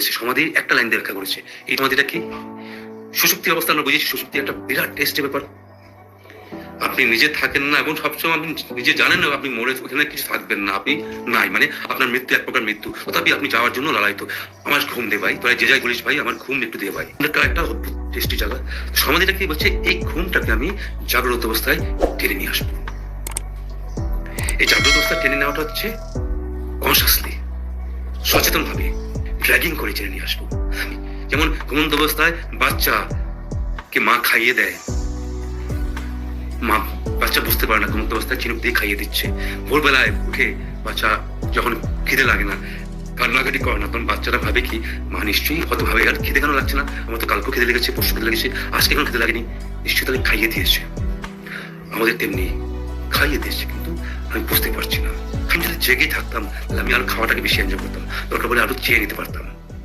সমাধি একটা লাইন দিয়ে করেছে। এই সমাধিটা কি? সুশক্তি অবস্থা, আমরা বুঝেছি সুশক্তি একটা বিরাট টেস্টের ব্যাপার। আপনি নিজে থাকেন না, এবং সবসময় আপনি নিজে জানেন না, আপনি মরে ওখানে কিছু থাকবেন না। আপনি নাই মানে আপনার মৃত্যু, এক প্রকার মৃত্যু। তথাপি আপনি যাওয়ার জন্য লালায়িত আমার ঘুম দে ভাই, তোরা যে যাই বলিস ভাই, আমার ঘুম একটু দিয়ে ভাই। একটা টেস্টি জায়গা সমাধিটা কি বলছে? এই ঘুমটাকে আমি জাগ্রত অবস্থায় টেনে নিয়ে আসব। এই জাগ্রত অবস্থায় টেনে নেওয়াটা হচ্ছে কনসাসলি সচেতন ভাবে ড্র্যাগিং করে টেনে নিয়ে আসব। যেমন ঘুমন্ত অবস্থায় বাচ্চা কে মা খাইয়ে দেয়। মা বাচ্চা বুঝতে পারে না, ঘুমন্ত অবস্থায় চিনুক দিয়ে খাইয়ে দিচ্ছে। ভোরবেলায় উঠে বাচ্চা যখন খিদে লাগে না, কান্নাকাটি করে না, তখন বাচ্চারা ভাবে কি, মা নিশ্চয়ই হয়তো ভাবে, আর খিদে কেন লাগছে না? আমার তো কালকেও খিদে লেগেছে, পরশু খিদে লেগেছে, আজকে কেন খিদে লাগেনি? নিশ্চয়ই তাহলে খাইয়ে দিয়েছে। আমাদের তেমনি খাইয়ে দিয়েছে, কিন্তু আমি বুঝতে জেগে থাকতাম, তাহলে আমি আরও খাওয়াটাকে বেশি এনজয় করতাম। দরকার বলে আরও চেয়ে নিতে পারতাম।